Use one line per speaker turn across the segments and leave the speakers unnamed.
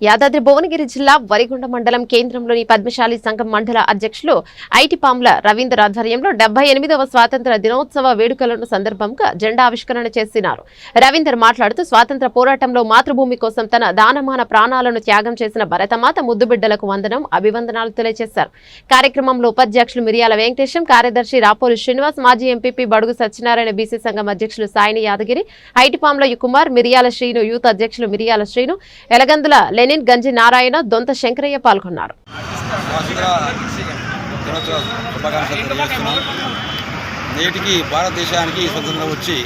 యాదాద్రి భువనగిరి జిల్లా వరిగొండ మండలం కేంద్రంలోని పద్మశాలి సంఘం మండల అధ్యక్షులు ఐటి పాముల రవీంద్ర ఆధ్వర్యంలో డెబ్బై ఎనిమిదవ స్వాతంత్ర దినోత్సవ వేడుకలను సందర్భంగా జెండా ఆవిష్కరణ చేసినారు. రవీందర్ మాట్లాడుతూ స్వాతంత్ర పోరాటంలో మాతృభూమి కోసం తన దానమాన ప్రాణాలను త్యాగం చేసిన భరతమాత ముద్దుబిడ్డలకు వందనం అభివందనాలు తెలియజేశారు. కార్యక్రమంలో ఉపాధ్యక్షులు మిరియాల వెంకటేశం కార్యదర్శి రాపోలు శ్రీనివాస్ మాజీ ఎంపీపీ బడుగు సత్యనారాయణ బీసీ సంఘం అధ్యక్షులు సాయిని యాదగిరి ఐటిపాంల కుమార్ మిరియాల శ్రీను యూత్ అధ్యక్షులు మిరియాల శ్రీను ఎలగందుల లెనిన్ గంజి నారాయణ దొంత శంకరయ్య పాల్గొన్నారు.
నేటికి భారతదేశానికి స్వతంత్రం వచ్చి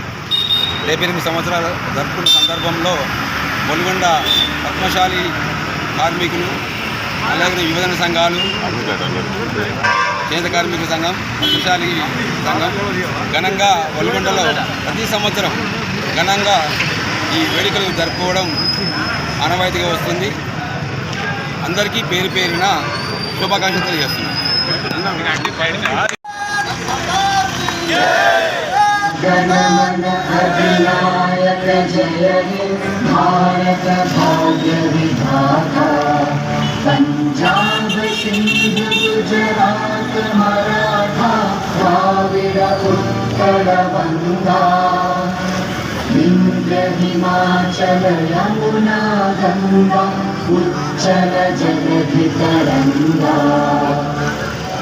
డెబ్బై ఎనిమిది సంవత్సరాలు జరుపుకున్న సందర్భంలో మొల్గొండ పద్మశాలి కార్మికులు అలాగే విభజన సంఘాలు కేంద్ర కార్మికుల సంఘం పద్మశాలి సంఘం ఘనంగా ఒల్గొండలో ప్రతి సంవత్సరం ఘనంగా ఈ వేడుకలు జరుపుకోవడం ఆనవాయితీగా వస్తుంది అందరికీ పేరు పేరిన శుభాకాంక్షలు తెలియజేస్తున్నాం
ఉత్తర బంగా हिमाचल यमुना गंगा उच्चल जगधि तरंगा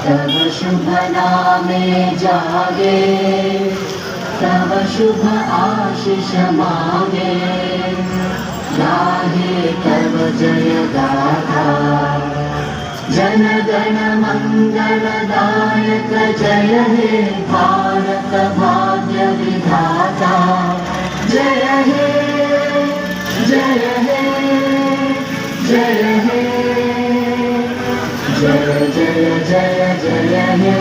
तव शुभ नामे जागे तव शुभ आशीष मागे गाहे तव जय गाथा जन गण मंगलदायक जय हे, भारत भाग्य विधाता। जय हे जय जय जय जय हे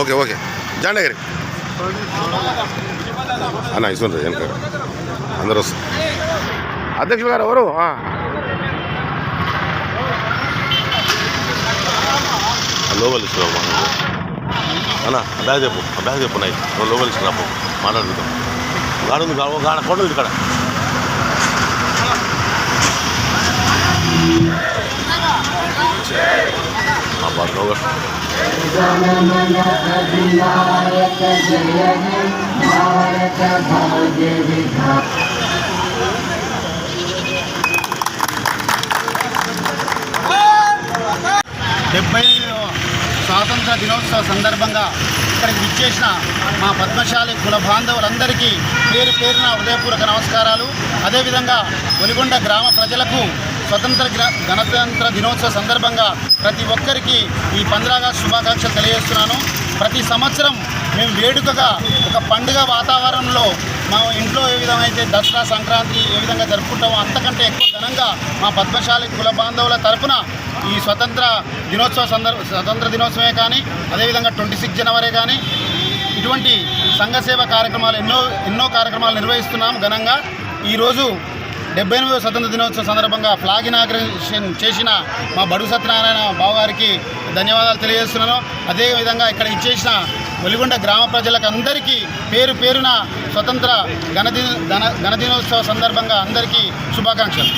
ఓకే ఓకే జాండ గారి అన్న ఇసుండ్రు వెనక. అందరూ వస్తారు అధ్యక్షులు గారు ఎవరు? ఆ. ఆ లోపల ఇస్తున్నావు అన్న ఆ బ్యాగ్ చెప్పు ఆ బ్యాగ్ చెప్పు నైట్ నువ్వు లోపల ఇస్తున్నాము మాట్లాడుకుందాం. గాడు ఉంది గాడ గాడ కొండలు ఇక్కడ. Yeah. బాగా లోగా
जनमन अधिनायक जय हे भारत भाग्य विधाता
డెబ్బై స్వాతంత్ర దినోత్సవ సందర్భంగా ఇక్కడికి విచ్చేసిన మా పద్మశాలి కుల బాంధవులందరికీ పేరు పేరున హృదయపూర్వక నమస్కారాలు అదేవిధంగా ఒలిగొండ గ్రామ ప్రజలకు స్వతంత్ర గ్ర- గణతంత్ర దినోత్సవ సందర్భంగా ప్రతి ఒక్కరికి ఈ పంద్రాగా శుభాకాంక్షలు తెలియజేస్తున్నాను. ప్రతి సంవత్సరం మేము వేడుకగా ఒక పండుగ వాతావరణంలో మా ఇంట్లో ఏ విధమైతే దసరా సంక్రాంతి ఏ విధంగా జరుపుకుంటామో అంతకంటే ఎక్కువ ఘనంగా మా పద్మశాలి కుల బాంధవుల తరపున ఈ స్వతంత్ర దినోత్సవ సందర్భ స్వతంత్ర దినోత్సవమే కానీ అదేవిధంగా ట్వంటీ సిక్స్ జనవరి కానీ ఇటువంటి సంఘసేవ కార్యక్రమాలు ఎన్నో ఎన్నో కార్యక్రమాలు నిర్వహిస్తున్నాం ఘనంగా. ఈరోజు డెబ్బై ఎనిమిదవ స్వతంత్ర దినోత్సవ సందర్భంగా ఫ్లాగ్ ఇనాగ్రేషన్ చేసిన మా బడుగు సత్యనారాయణ బావగారికి ధన్యవాదాలు తెలియజేస్తున్నాను. అదేవిధంగా ఇక్కడ ఇచ్చేసిన వెలుగొండ గ్రామ ప్రజలకు అందరికీ పేరు పేరున స్వతంత్ర గణదిన గణ గణదినోత్సవ సందర్భంగా అందరికీ శుభాకాంక్షలు.